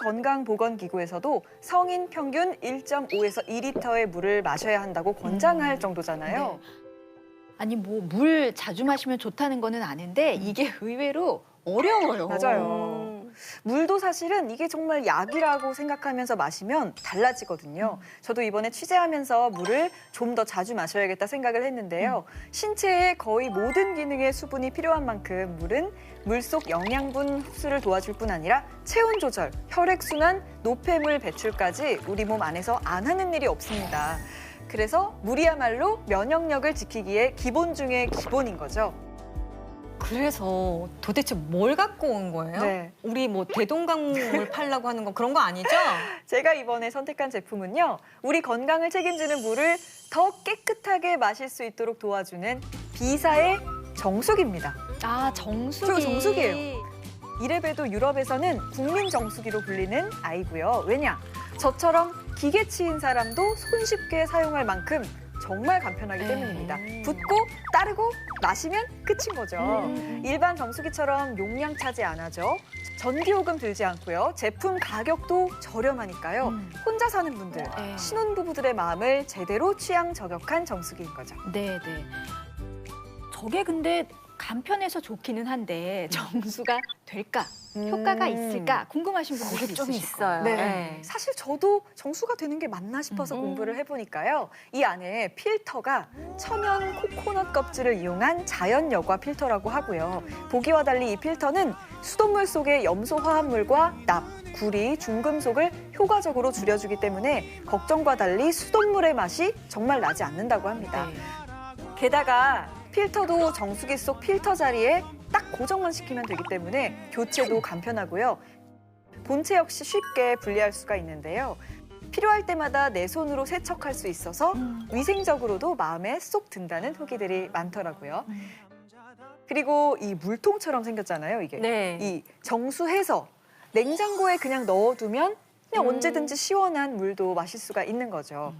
세계건강보건기구에서도 성인 평균 1.5에서 2리터의 물을 마셔야 한다고 권장할 정도잖아요. 네. 아니 뭐 물 자주 마시면 좋다는 거는 아는데 이게 의외로 어려워요. 맞아요. 물도 사실은 이게 정말 약이라고 생각하면서 마시면 달라지거든요. 저도 이번에 취재하면서 물을 좀 더 자주 마셔야겠다 생각을 했는데요. 신체의 거의 모든 기능에 수분이 필요한 만큼 물은 물속 영양분 흡수를 도와줄 뿐 아니라 체온 조절, 혈액 순환, 노폐물 배출까지 우리 몸 안에서 안 하는 일이 없습니다. 그래서 물이야말로 면역력을 지키기에 기본 중에 기본인 거죠. 그래서 도대체 뭘 갖고 온 거예요? 네. 우리 뭐 대동강물 팔라고 하는 거 그런 거 아니죠? 제가 이번에 선택한 제품은요. 우리 건강을 책임지는 물을 더 깨끗하게 마실 수 있도록 도와주는 비사의 정수기입니다. 아 정수기. 저 정수기예요. 이래봬도 유럽에서는 국민 정수기로 불리는 아이고요. 왜냐? 저처럼 기계치인 사람도 손쉽게 사용할 만큼 정말 간편하기 네. 때문입니다. 붓고 따르고 마시면 끝인 거죠. 음. 일반 정수기처럼 용량 차지 안 하죠. 전기요금 들지 않고요. 제품 가격도 저렴하니까요. 음. 혼자 사는 분들, 네. 신혼부부들의 마음을 제대로 취향 저격한 정수기인 거죠. 네, 네. 저게 근데 간편해서 좋기는 한데 정수가 될까? 효과가 음. 있을까? 궁금하신 분들이 좀 있으실 있어요. 거예요. 네. 네. 사실 저도 정수가 되는 게 맞나 싶어서 음. 공부를 해보니까요. 이 안에 필터가 천연 코코넛 껍질을 이용한 자연 여과 필터라고 하고요. 보기와 달리 이 필터는 수돗물 속의 염소 화합물과 납, 구리, 중금속을 효과적으로 줄여주기 때문에 걱정과 달리 수돗물의 맛이 정말 나지 않는다고 합니다. 네. 게다가 필터도 정수기 속 필터 자리에 딱 고정만 시키면 되기 때문에 교체도 간편하고요. 본체 역시 쉽게 분리할 수가 있는데요. 필요할 때마다 내 손으로 세척할 수 있어서 음. 위생적으로도 마음에 쏙 든다는 후기들이 많더라고요. 음. 그리고 이 물통처럼 생겼잖아요, 이게. 네. 이 정수해서 냉장고에 그냥 넣어두면 그냥 음. 언제든지 시원한 물도 마실 수가 있는 거죠.